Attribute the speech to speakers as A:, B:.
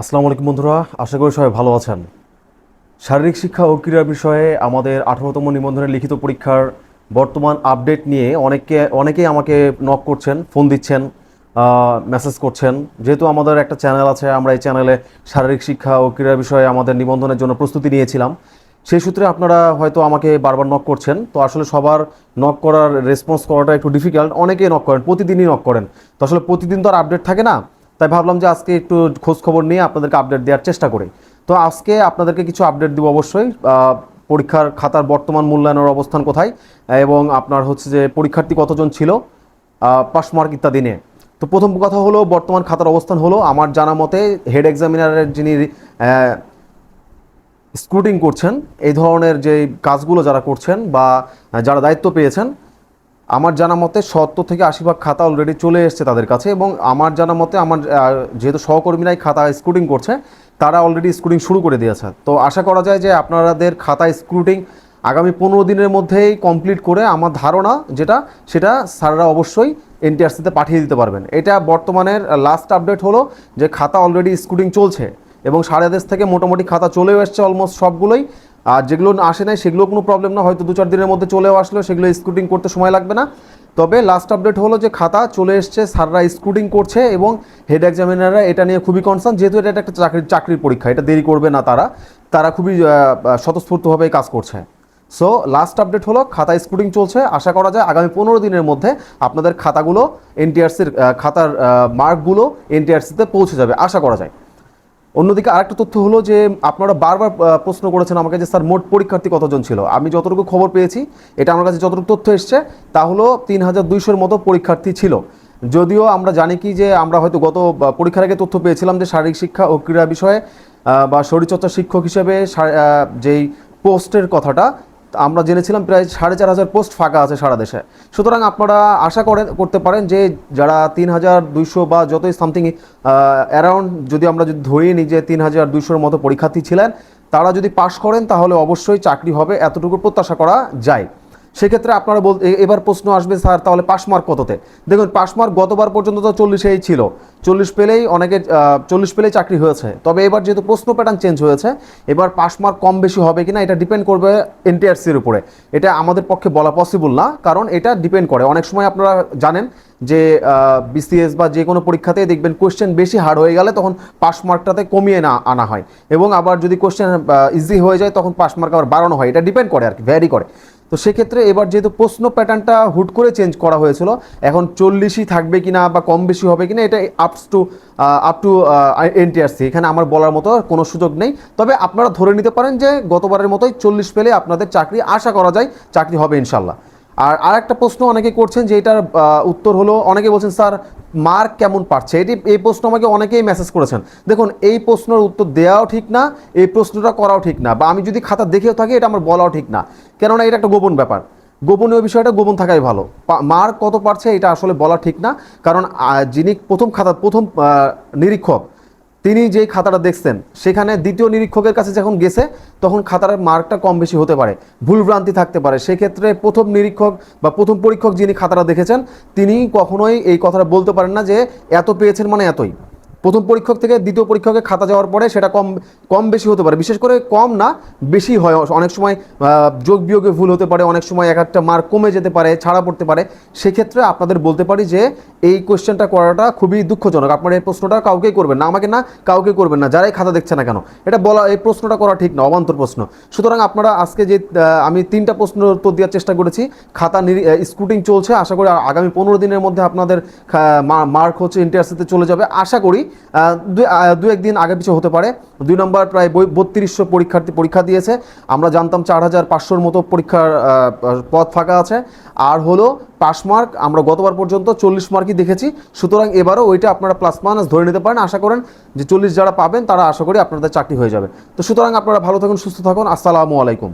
A: আসসালামু আলাইকুম বন্ধুরা, আশা করি সবাই ভালো আছেন। শারীরিক শিক্ষা ও ক্রীড়া বিষয়ে আমাদের আঠারোতম নিবন্ধনের লিখিত পরীক্ষার বর্তমান আপডেট নিয়ে অনেকে অনেকেই আমাকে নক করছেন ফোন দিচ্ছেন মেসেজ করছেন। যেহেতু আমাদের একটা চ্যানেল আছে, আমরা এই চ্যানেলে শারীরিক শিক্ষা ও ক্রীড়া বিষয়ে আমাদের নিবন্ধনের জন্য প্রস্তুতি নিয়েছিলাম। সেই সূত্রে আপনারা হয়তো আমাকে বারবার নক করছেন। তো আসলে সবার নক করার রেসপন্স করাটা একটু ডিফিকাল্ট অনেকেই নক করেন, প্রতিদিনই নক করেন। তো আসলে প্রতিদিন তো আর আপডেট থাকে না। তাই ভাবলাম যে আজকে একটু খোঁজ খবর নিয়ে আপনাদেরকে আপডেট দেওয়ার চেষ্টা করি। তো আজকে আপনাদেরকে কিছু আপডেট দিব অবশ্যই। পরীক্ষার খাতার বর্তমান মূল্যায়নের অবস্থান কোথায়, এবং আপনার হচ্ছে যে পরীক্ষার্থী কতজন ছিল পাস মার্ক ইত্যাদি নিয়ে। তো প্রথম কথা হলো, বর্তমান খাতার অবস্থান হলো, আমার জানা মতে হেড এক্সামিনারের যিনি স্ক্রুটিং করছেন, এই ধরনের যে কাজগুলো যারা করছেন বা যারা দায়িত্ব পেয়েছেন আমার জানা মতে সত্তর থেকে আশি ভাগ খাতা অলরেডি চলে এসেছে তাদের কাছে এবং আমার জানা মতে আমার যেহেতু সহকর্মীরাই খাতা স্ক্রুটিং করছে, তারা অলরেডি স্ক্রুটিং শুরু করে দিয়েছে। তো আশা করা যায় যে আপনাদের খাতা স্ক্রুটিং আগামী পনেরো দিনের মধ্যেই কমপ্লিট করে আমার ধারণা যেটা, সেটা স্যাররা অবশ্যই এনটিআরসিতে পাঠিয়ে দিতে পারবেন। এটা বর্তমানের লাস্ট আপডেট হলো যে খাতা অলরেডি স্ক্রুটিং চলছে এবং সাড়ে দেশ থেকে মোটামুটি খাতা চলেও এসছে অলমোস্ট সবগুলোই। আর যেগুলো আসে নাই, সেগুলো কোনো প্রবলেম না। হয়তো দু চার দিনের মধ্যে চলেও আসলো, সেগুলো স্ক্রুটিং করতে সময় লাগবে না। তবে লাস্ট আপডেট হলো যে খাতা চলে এসছে, স্যাররা স্ক্রুটিং করছে এবং হেড এক্সামিনাররা এটা নিয়ে খুবই কনসার্ন যেহেতু এটা একটা চাকরির চাকরির পরীক্ষা, এটা দেরি করবে না তারা। তারা খুবই স্বতঃস্ফূর্তভাবে কাজ করছে। সো লাস্ট আপডেট হলো, খাতা স্ক্রুটিং চলছে। আশা করা যায় আগামী পনেরো দিনের মধ্যে আপনাদের খাতাগুলো এনটিআরসির খাতার মার্কগুলো এনটিআরসিতে পৌঁছে যাবে। আশা করা যায়। অন্যদিকে আরেকটা তথ্য হলো যে আপনারা বারবার প্রশ্ন করেছেন আমাকে যে, স্যার, মোট পরীক্ষার্থী কতজন ছিল? আমি যতটুকু খবর পেয়েছি, এটা আমার কাছে যতটুকু তথ্য এসছে, তা হলো তিন হাজার দুইশোর মতো পরীক্ষার্থী ছিল। যদিও আমরা জানি কি যে, আমরা হয়তো গত পরীক্ষার আগে তথ্য পেয়েছিলাম যে, শারীরিক শিক্ষা ও ক্রীড়া বিষয়ে বা শরীরচর্চা শিক্ষক হিসেবে যেই পোস্টের কথাটা আমরা জেনেছিলাম প্রায় সাড়ে চার হাজার পোস্ট ফাঁকা আছে সারা দেশে। সুতরাং আপনারা আশা করেন, করতে পারেন যে যারা তিন হাজার দুইশো বা যতই সামথিং অ্যারাউন্ড যদি আমরা যদি ধরিয়ে নিই যে তিন হাজার দুইশোর মতো পরীক্ষার্থী ছিলেন, তারা যদি পাশ করেন তাহলে অবশ্যই চাকরি হবে, এতটুকু প্রত্যাশা করা যায়। সেক্ষেত্রে আপনারা বল এবার প্রশ্ন আসবে, স্যার, তাহলে পাস মার্ক কততে? দেখুন পাস মার্ক গতবার পর্যন্ত তো চল্লিশেই ছিল। চল্লিশ পেলেই অনেকে চল্লিশ পেলেই চাকরি হয়েছে। তবে এবার যেহেতু প্রশ্ন প্যাটার্ন চেঞ্জ হয়েছে, এবার পাস মার্ক কম বেশি হবে কিনা এটা ডিপেন্ড করবে এনটিআরসির উপরে। এটা আমাদের পক্ষে বলা পসিবল না, কারণ এটা ডিপেন্ড করে। অনেক সময় আপনারা জানেন যে বিসিএস বা যে কোনো পরীক্ষাতেই দেখবেন কোশ্চেন বেশি হার্ড হয়ে গেলে তখন পাস মার্কটাতে কমিয়ে না আনা হয়। এবং আবার যদি কোশ্চেন ইজি হয়ে যায়, তখন পাস মার্ক আবার বাড়ানো হয়। এটা ডিপেন্ড করে আর কি ভ্যারি করে। তো সেক্ষেত্রে এবার যেহেতু প্রশ্ন প্যাটার্নটা হুট করে চেঞ্জ করা হয়েছিল, এখন চল্লিশই থাকবে কিনা বা কম বেশি হবে কিনা এটা ups to up to NTRC এখানে আমার বলার মতো কোনো সুযোগ নেই। তবে আপনারা ধরে নিতে পারেন যে গতবারের মতোই চল্লিশ পেলে আপনাদের চাকরি আশা করা যায়, চাকরি হবে ইনশাল্লাহ। আর আর একটা প্রশ্ন অনেকে করছেন যে এটার উত্তর হলো, অনেকে বলছেন, স্যার মার্ক কেমন পাচ্ছে? এটি, এই প্রশ্ন আমাকে অনেকেই মেসেজ করেছেন। দেখুন, এই প্রশ্নের উত্তর দেওয়াও ঠিক না, এই প্রশ্নটা করাও ঠিক না, বা আমি যদি খাতা দেখেও থাকি, এটা আমার বলাও ঠিক না। কেননা এটা একটা গোপন ব্যাপার। গোপনীয় বিষয়টা গোপন থাকাই ভালো। মার্ক কত পারছে, এটা আসলে বলা ঠিক না, কারণ যিনি প্রথম খাতা, প্রথম নিরীক্ষক তিনি যেই খাতাটা দেখছেন, সেখানে দ্বিতীয় নিরীক্ষকের কাছে যখন গেছে, তখন খাতার মার্কটা কম বেশি হতে পারে ভুলভ্রান্তি থাকতে পারে। সেক্ষেত্রে প্রথম নিরীক্ষক বা প্রথম পরীক্ষক যিনি খাতাটা দেখেছেন তিনি কখনোই এই কথাটা বলতে পারেন না যে, এত পেয়েছেন মানে এতই। প্রথম পরীক্ষক থেকে দ্বিতীয় পরীক্ষকে খাতা যাওয়ার পরে সেটা কম কম বেশি হতে পারে। বিশেষ করে কম না, বেশি হয়। অনেক সময় যোগ বিয়োগে ভুল হতে পারে, অনেক সময় এক একটা মার্ক কমে যেতে পারে, ছাড়া পড়তে পারে। সেক্ষেত্রে আপনাদের বলতে পারি যে, এই কোয়েশ্চেনটা করাটা খুবই দুঃখজনক। আপনার এই প্রশ্নটা কাউকেই করবেন না, আমাকে না কাউকে করবেন না। যারাই খাতা দেখছে না কেন? এটা বলা, এই প্রশ্নটা করা ঠিক না, অবান্তর প্রশ্ন। সুতরাং আপনারা আজকে যে আমি তিনটা প্রশ্ন উত্তর দেওয়ার চেষ্টা করেছি, খাতা স্কুটিং চলছে। আশা করি আগামী পনেরো দিনের মধ্যে আপনাদের মার্ক হচ্ছে ইন্টারসিতে চলে যাবে। আশা করি দু- একদিন আগে পিছু হতে পারে। দুই নম্বর প্রায় বত্রিশশো পরীক্ষার্থী পরীক্ষা দিয়েছে। আমরা জানতাম চার হাজার পাঁচশোর মতো পরীক্ষার পদ ফাঁকা আছে। আর হলো পাস মার্ক, আমরা গতবার পর্যন্ত চল্লিশ মার্কই দেখেছি। সুতরাং এবারও ওইটা আপনারা প্লাস মাইনাস ধরে নিতে পারেন। আশা করেন যে চল্লিশ যারা পাবেন, তারা আশা করি আপনাদের চাকরি হয়ে যাবে। তো সুতরাং আপনারা ভালো থাকুন, সুস্থ থাকুন। আসসালামু আলাইকুম।